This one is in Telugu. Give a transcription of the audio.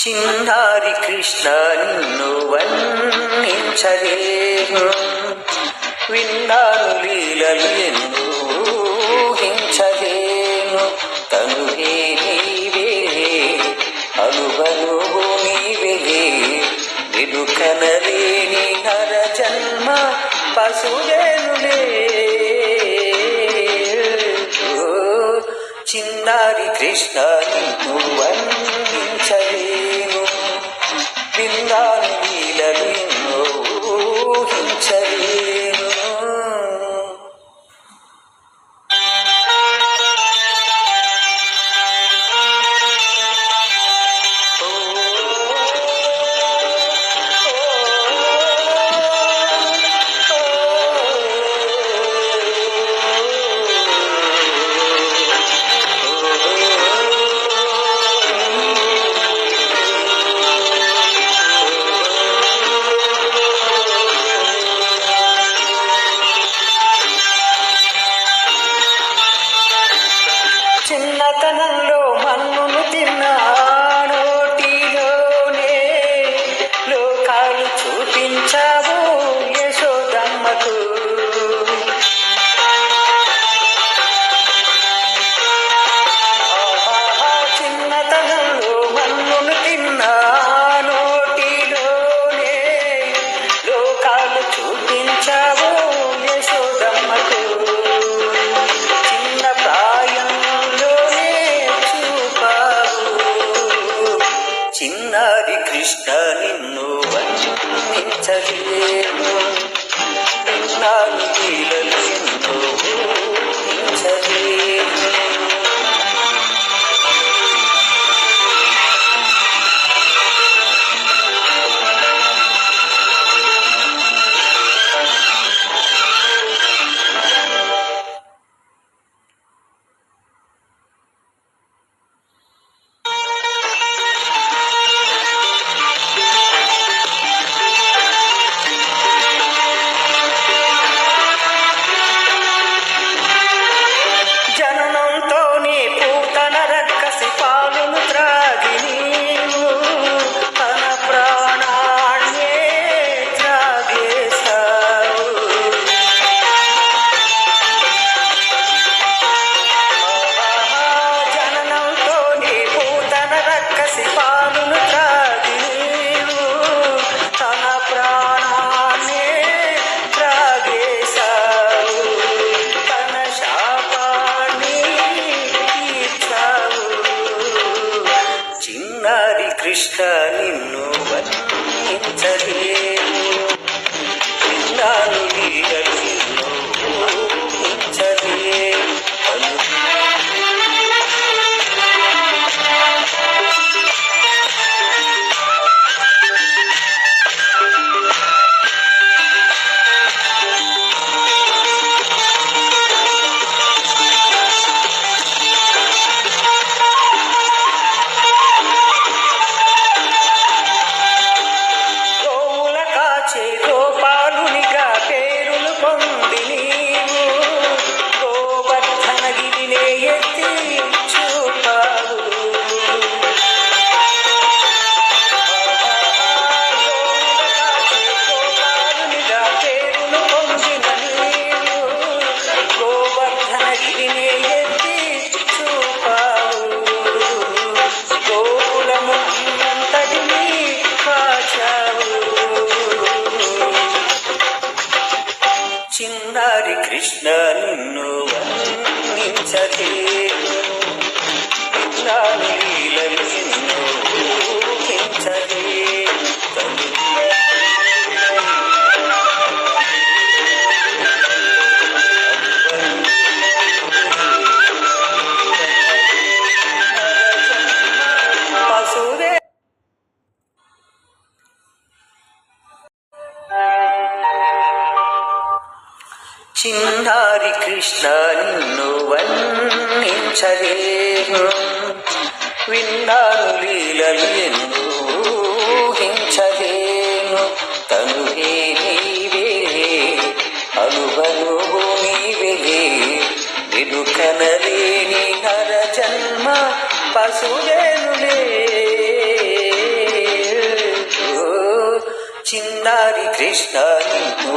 చిన్నారి కృష్ణ నిన్ను వర్ణించలేను విన్నాను లీలలు ఎన్నో ఊహించలేను తనువే నీవే అనుభనువు నీవే. వెనుకనలేని నర జన్మ పశువేనులే ఓ, చిన్నారి కృష్ణ నిన్ను విన్నాను వర్ణించలేను కృష్ణ నిన్ను వర్ణించలేను విన్నాను నారి కృష్ణ నిన్ను వర్ణించలేను కృష్ణ నిన్ను వర్ణించలేను విన్నాను లీలలు ఎన్ను ఊహించలేను తనువే నీవే అనుభనువు నీవే. నిన్ను కనలేని నర జన్మ పశువేనులే చిన్నారి కృష్ణ నిన్ను